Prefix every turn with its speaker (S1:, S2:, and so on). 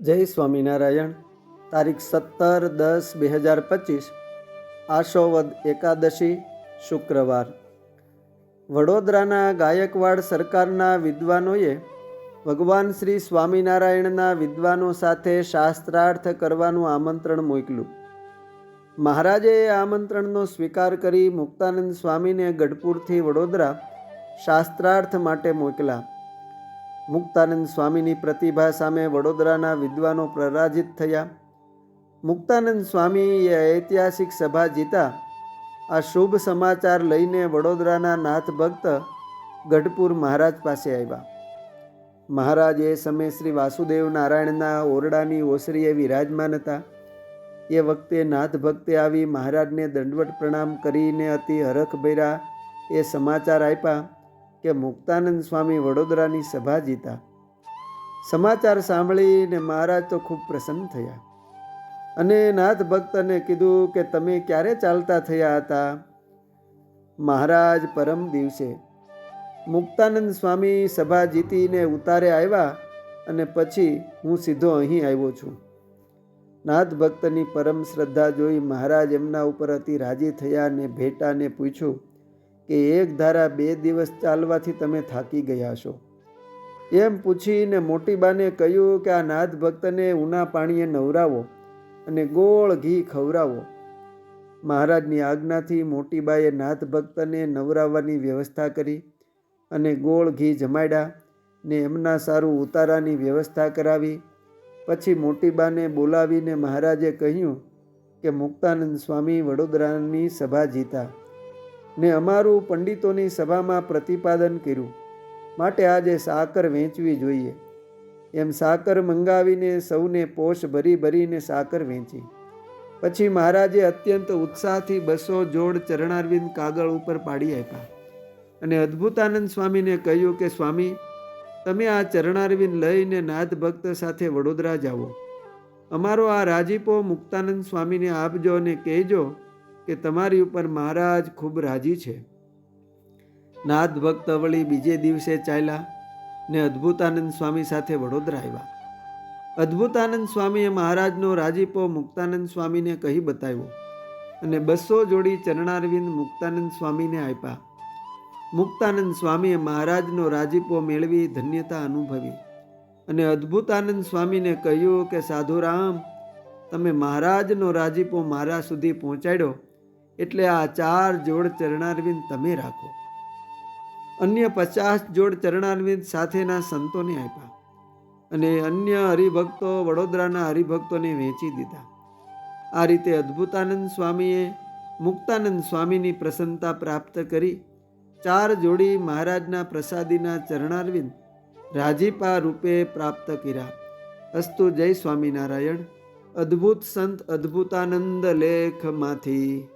S1: જય સ્વામિનારાયણ. તારીખ સત્તર દસ બે હજાર પચીસ, આશોવદ એકાદશી, શુક્રવાર. વડોદરાના ગાયકવાડ સરકારના વિદ્વાનોએ ભગવાન શ્રી સ્વામિનારાયણના વિદ્વાનો સાથે શાસ્ત્રાર્થ કરવાનું આમંત્રણ મોકલ્યું. મહારાજે આમંત્રણનો સ્વીકાર કરી મુક્તાનંદ સ્વામીને ગઢપુરથી વડોદરા શાસ્ત્રાર્થ માટે મોકલ્યા મુક્તાનંદ સ્વામીની પ્રતિભા સામે વડોદરાના વિદ્વાનો પ્રરાજિત થયા. મુક્તાનંદ સ્વામી એ ઐતિહાસિક સભા જીતા. આ શુભ સમાચાર લઈને વડોદરાના નાથ ભક્ત ગઢપુર મહારાજ પાસે આવ્યા. મહારાજ એ સમયે શ્રી વાસુદેવ નારાયણના ઓરડાની ઓસરીએ વિરાજમાન હતા. એ વખતે નાથ ભક્તે આવી મહારાજને દંડવટ પ્રણામ કરીને અતિ હરખભૈરા એ સમાચાર આપ્યા. કે મુક્તાનંદ સ્વામી વડોદરાની સભા જીતા. સમાચાર સાંભળીને મહારાજ તો ખૂબ પ્રસન્ન થયા. અને નાથ ભક્તને કીધું કે, તમે ક્યારે ચાલતા થયા હતા? મહારાજ, પરમ દિવસે. મુક્તાનંદ સ્વામી સભા જીતીને ઉતારે આવ્યા અને પછી હું સીધો અહીં આવ્યો છું. નાથ ભક્તની પરમ શ્રદ્ધા જોઈ મહારાજ એમના ઉપર અતિ રાજી થયા અને ભેટાને પૂછ્યું કે એક ધારા બે દિવસ ચાલવાથી તમે થાકી ગયા છો. એમ પૂછીને મોટી બાને કહ્યું કે આ નાથ ભક્તને ઉના પાણીએ નવરાવો અને ગોળ ઘી ખવડાવો. મહારાજની આજ્ઞાથી મોટીબાએ નાથ ભક્તને નવરાવવાની વ્યવસ્થા કરી અને ગોળ ઘી જમાડ્યા ને એમના સારું ઉતારાની વ્યવસ્થા કરાવી. પછી મોટીબાને બોલાવીને મહારાજે કહ્યું કે મુક્તાનંદ સ્વામી વડોદરાની સભા જીતા. ને અમારું પંડિતોની સભામાં પ્રતિપાદન કર્યું. માટે આજે સાકર વેચવી જોઈએ. એમ સાકર મંગાવીને સૌને પોષ ભરી ભરીને સાકર વેચી. પછી મહારાજે અત્યંત ઉત્સાહથી બસો જોડ ચરણારવિંદ કાગળ ઉપર પાડી આપ્યા. અને અદ્ભુતાનંદ સ્વામીને કહ્યું કે, સ્વામી, તમે આ ચરણારવિંદ લઈને નાથ ભક્ત સાથે વડોદરા જાઓ. અમારો આ રાજીપો મુક્તાનંદ સ્વામીને આપજો અને કહેજો કે તમારી ઉપર મહારાજ ખૂબ રાજી છે. નાથ ભક્ત વળી બીજે દિવસે ચાલ્યા ને અદ્ભુતાનંદ સ્વામી સાથે વડોદરા આવ્યા. અદ્ભુતાનંદ સ્વામીએ મહારાજનો રાજીપો મુક્તાનંદ સ્વામીને કહી બતાવ્યો અને બસો જોડી ચરણારવિંદ મુક્તાનંદ સ્વામીને આપ્યા. મુક્તાનંદ સ્વામીએ મહારાજનો રાજીપો મેળવી ધન્યતા અનુભવી અને અદ્ભુતાનંદ સ્વામીને કહ્યું કે, સાધુરામ, તમે મહારાજનો રાજીપો મારા સુધી પહોંચાડ્યો એટલે આ ચાર જોડ ચરણારવિંદ તમે રાખો. અન્ય પચાસ જોડ ચરણારવિંદ સાથેના સંતોને આપ્યા અને અન્ય હરિભક્તો વડોદરાના હરિભક્તોને વેચી દીધા. આ રીતે અદ્ભુતાનંદ સ્વામીએ મુક્તાનંદ સ્વામીની પ્રસન્નતા પ્રાપ્ત કરી. ચાર જોડી મહારાજના પ્રસાદીના ચરણારવિંદ રાજીપા રૂપે પ્રાપ્ત કર્યા. અસ્તુ જય સ્વામિનારાયણ. અદ્ભુત સંત અદ્ભુતાનંદ લેખમાંથી.